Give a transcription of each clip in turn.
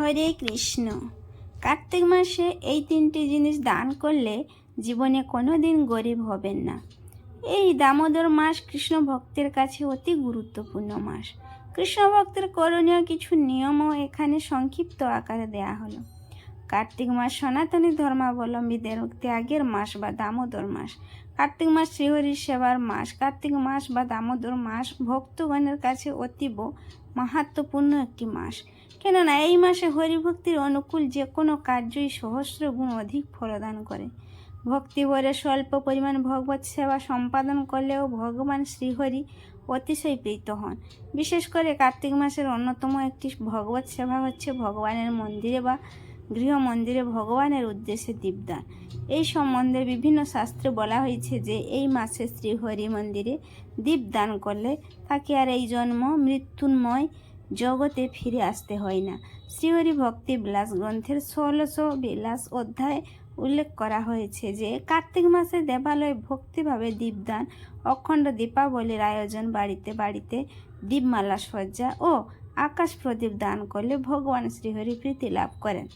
হরে কৃষ্ণ। কার্তিক মাসে এই তিনটি জিনিস দান করলে জীবনে কোনো দিন গরিব হবেন না। এই দামোদর মাস কৃষ্ণ ভক্তের কাছে অতি গুরুত্বপূর্ণ মাস। কৃষ্ণ ভক্তের করণীয় কিছু নিয়মও এখানে সংক্ষিপ্ত আকারে দেয়া হলো। কার্তিক মাস সনাতনী ধর্মাবলম্বীদের ত্যাগের মাস বা দামোদর মাস। কার্তিক মাস শ্রীহরির সেবার মাস। কার্তিক মাস বা দামোদর মাস ভক্তগণের কাছে অতীব মাহাত্মপূর্ণ একটি মাস। কেননা এই মাসে হরিভক্তির অনুকূল যে কোনো কার্যই সহস্র গুণ অধিক ফলদান করে। ভক্তি ভরে স্বল্প পরিমাণ ভগবত সেবা সম্পাদন করলেও ভগবান শ্রীহরি অতিশয় প্রীত হন। বিশেষ করে কার্তিক মাসের অন্যতম একটি ভগবত সেবা হচ্ছে ভগবানের মন্দিরে বা গৃহ মন্দিরে ভগবানের উদ্দেশ্যে দীপদান। এই সম্বন্ধে বিভিন্ন শাস্ত্রে বলা হয়েছে যে, এই মাসে শ্রীহরি মন্দিরে দীপদান করলে তাকে আর এই জন্ম মৃত্যুন্ময় জগতে ফিরে আসতে হয় না। শ্রীহরি ভক্তি বিলাস গ্রন্থের ষোলোশো বিলাস অধ্যায় উল্লেখ করা হয়েছে যে, কার্তিক মাসে দেবালয়ে ভক্তিভাবে দীপদান, অখণ্ড দীপাবলির আয়োজন বাড়িতে বাড়িতে দীপমালা সজ্জা ও আকাশ প্রদীপ দান করলে ভগবান শ্রীহরি প্রীতি লাভ করেন।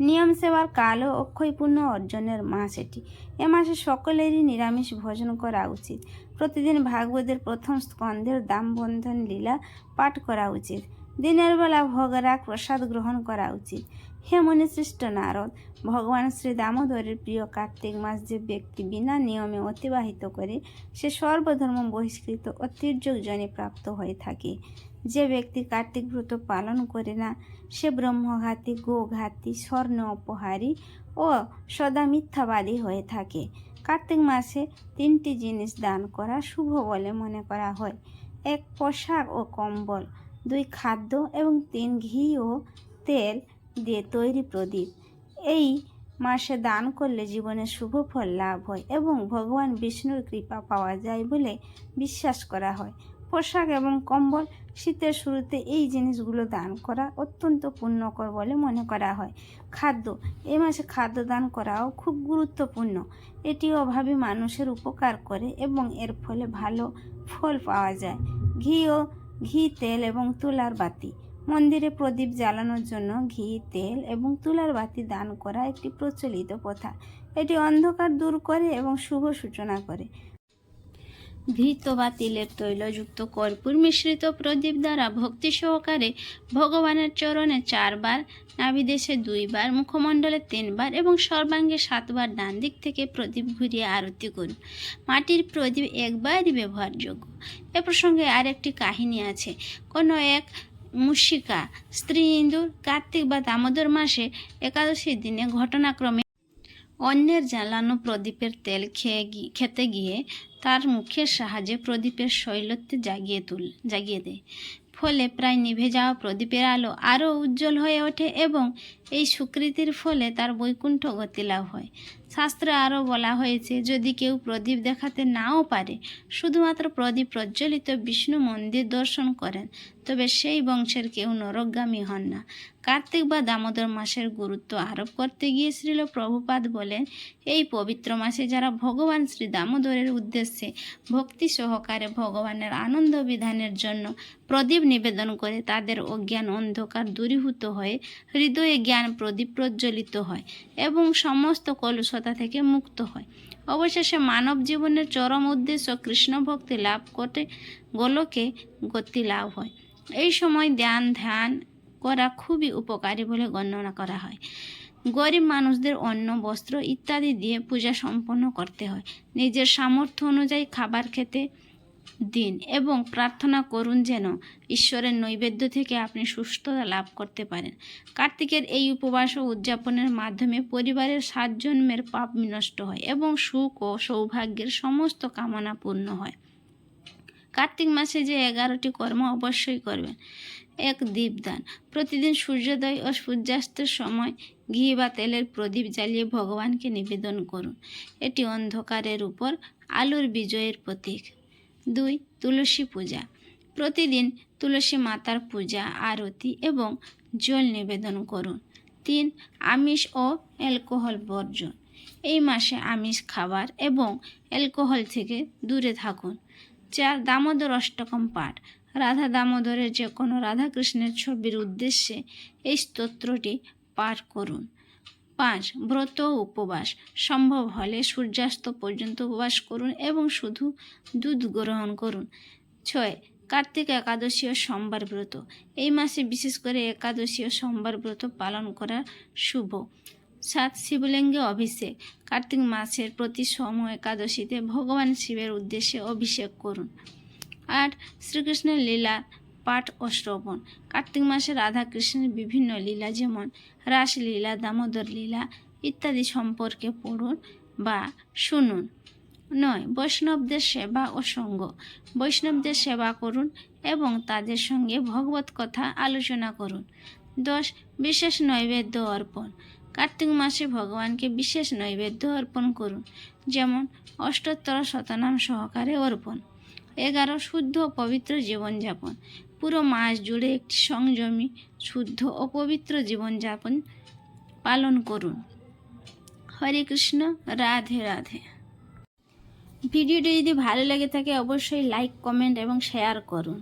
নিয়ম সেবার কাল ও অক্ষয়পূর্ণ অর্জনের মাস এটি। এ মাসে সকলেরই নিরামিষ ভোজন করা উচিত। প্রতিদিন ভাগবতের প্রথম স্কন্ধের দামবন্ধন লীলা পাঠ করা উচিত। দিনের বেলা ভোগরাগ প্রসাদ গ্রহণ করা উচিত। হে মুনিসৃষ্ট নারদ, ভগবান শ্রী দামোদরের প্রিয় কার্তিক মাস যে ব্যক্তি বিনা নিয়মে অতিবাহিত করে, সে সর্বধর্ম বহিষ্কৃত ও তির্যকজনে প্রাপ্ত হয়ে থাকে। যে ব্যক্তি কার্তিক ব্রত পালন করে না, সে ব্রহ্মঘাতী, গোঘাতী, স্বর্ণ অপহারী ও সদা মিথ্যাবাদী হয়ে থাকে। কার্তিক মাসে তিনটি জিনিস দান করা শুভ বলে মনে করা হয়। এক পোশাক ও কম্বল। দুই, খাদ্য এবং তিন, ঘি ও তেল দিয়ে তৈরি প্রদীপ। এই মাসে দান করলে জীবনে শুভ ফল লাভ হয় এবং ভগবান বিষ্ণুর কৃপা পাওয়া যায় বলে বিশ্বাস করা হয়। পোশাক এবং কম্বল শীতের শুরুতে এই জিনিসগুলো দান করা অত্যন্ত পুণ্যকর বলে মনে করা হয়। খাদ্য এই মাসে খাদ্য দান করাও খুব গুরুত্বপূর্ণ। এটি অভাবী মানুষের উপকার করে এবং এর ফলে ভালো ফল পাওয়া যায়। ঘি ও ঘি, তেল এবং তুলার বাতি। মন্দিরে প্রদীপ জ্বালানোর জন্য ঘি, তেল এবং তুলার বাতি দান করা একটি প্রচলিত প্রথা। এটি অন্ধকার দূর করে এবং শুভ সূচনা করে। ঘৃত বা তিলের তৈলযুক্ত কর্পূর মিশ্রিত প্রদীপ দ্বারা ভক্তি সহকারে ভগবানের চরণে চারবার, নাভিদেশে দুইবার, মুখমণ্ডলে তিনবার এবং সর্বাঙ্গে সাতবার ডান দিক থেকে প্রদীপ ঘুরিয়ে আরতি করুন। মাটির প্রদীপ একবারই ব্যবহারযোগ্য। এ প্রসঙ্গে আরেকটি কাহিনী আছে। কোনো এক মুশিকা, স্ত্রী ইন্দুর, কার্তিক বা দামোদর মাসে একাদশীর দিনে ঘটনাক্রমে অন্যের জ্বালানো প্রদীপের তেল খেয়ে খেতে গিয়ে তার মুখের সাহায্যে প্রদীপের শৈলত্বে জাগিয়ে তুল, জাগিয়ে দেয় ফলে প্রায় নিভে যাওয়া প্রদীপের আলো আরও উজ্জ্বল হয়ে ওঠে এবং এই সুকৃতির ফলে তার বৈকুণ্ঠ গতি লাভ হয়। শাস্ত্রে আরও বলা হয়েছে, যদি কেউ প্রদীপ দেখাতে নাও পারে, শুধুমাত্র প্রদীপ প্রজ্বলিত বিষ্ণু মন্দির দর্শন করেন, তবে সেই বংশের কেউ নরকগামী হন না। কার্তিক বা দামোদর মাসের গুরুত্ব আরোপ করতে গিয়ে শ্রীল প্রভুপাদ বলেন, এই পবিত্র মাসে যারা ভগবান শ্রী দামোদরের উদ্দেশ্যে ভক্তি সহকারে ভগবানের আনন্দ বিধানের জন্য প্রদীপ নিবেদন করে, তাদের অজ্ঞান অন্ধকার দূরীভূত হয়ে হৃদয়ে জ্ঞান প্রদীপ প্রজ্বলিত হয় এবং সমস্ত কলুষতা থেকে মুক্ত হয়। অবশেষে মানব জীবনের চরম উদ্দেশ্য কৃষ্ণ ভক্তি লাভ করতে গোলকে গতি লাভ হয়। এই সময় ধ্যান ধ্যান করা খুবই উপকারী বলে গণনা করা হয়। গরিব মানুষদের অন্ন, বস্ত্র ইত্যাদি দিয়ে পূজা সম্পন্ন করতে হয়। নিজের সামর্থ্য অনুযায়ী খাবার খেতে দিন এবং প্রার্থনা করুন যেন ঈশ্বরের নৈবেদ্য থেকে আপনি সুস্থতা লাভ করতে পারেন। কার্তিকের এই উপবাস ও উদযাপনের মাধ্যমে পরিবারের সাত জন্মের পাপ বিনষ্ট হয় এবং সুখ ও সৌভাগ্যের সমস্ত কামনা পূর্ণ হয়। কার্তিক মাসে যে এগারোটি কর্ম অবশ্যই করবেন। এক, দীপদান। প্রতিদিন সূর্যোদয় ও সূর্যাস্তের সময় ঘি বা তেলের প্রদীপ জ্বালিয়ে ভগবানকে নিবেদন করুন। এটি অন্ধকারের উপর আলোর বিজয়ের প্রতীক। দুই, তুলসী পূজা। প্রতিদিন তুলসী মাতার পূজা, আরতি এবং জল নিবেদন করুন। তিন, আমিষ ও অ্যালকোহল বর্জন। এই মাসে আমিষ খাবার এবং অ্যালকোহল থেকে দূরে থাকুন। চার, দামোদর অষ্টকম পাঠ। রাধা দামোদরের যে কোনো রাধাকৃষ্ণের ছবির উদ্দেশ্যে এই স্তোত্রটি পাঠ করুন। পাঁচ, ব্রত উপবাস। সম্ভব হলে সূর্যাস্ত পর্যন্ত উপবাস করুন এবং শুধু দুধ গ্রহণ করুন। ছয়, কার্তিক একাদশী ও সোমবার ব্রত। এই মাসে বিশেষ করে একাদশী ও সোমবার ব্রত পালন করা শুভ। সাত, শিবলিঙ্গে অভিষেক। কার্তিক মাসের প্রতি সোম একাদশীতে ভগবান শিবের উদ্দেশ্যে অভিষেক করুন। আট, শ্রীকৃষ্ণের লীলা পাঠ ও শ্রবণ। কার্তিক মাসে রাধা কৃষ্ণের বিভিন্ন লীলা যেমন রাসলীলা, দামোদর লীলা ইত্যাদি সম্পর্কে পড়ুন বা শুনুন। নয়, বৈষ্ণবদের সেবা ও সঙ্গ। বৈষ্ণবদের সেবা করুন এবং তাদের সঙ্গে ভগবত কথা আলোচনা করুন। দশ, বিশেষ নৈবেদ্য অর্পণ। কার্তিক মাসে ভগবানকে বিশেষ নৈবেদ্য অর্পণ করুন, যেমন অষ্টোত্তর শতনাম সহকারে অর্পণ। এগারো, শুদ্ধ পবিত্র জীবনযাপন। পুরো মাস জুড়ে একটি সংযমী, শুদ্ধ ও পবিত্র জীবনযাপন পালন করুন। হরে কৃষ্ণ, রাধে রাধে। ভিডিওটি যদি ভালো লেগে থাকে, অবশ্যই লাইক কমেন্ট এবং শেয়ার করুন।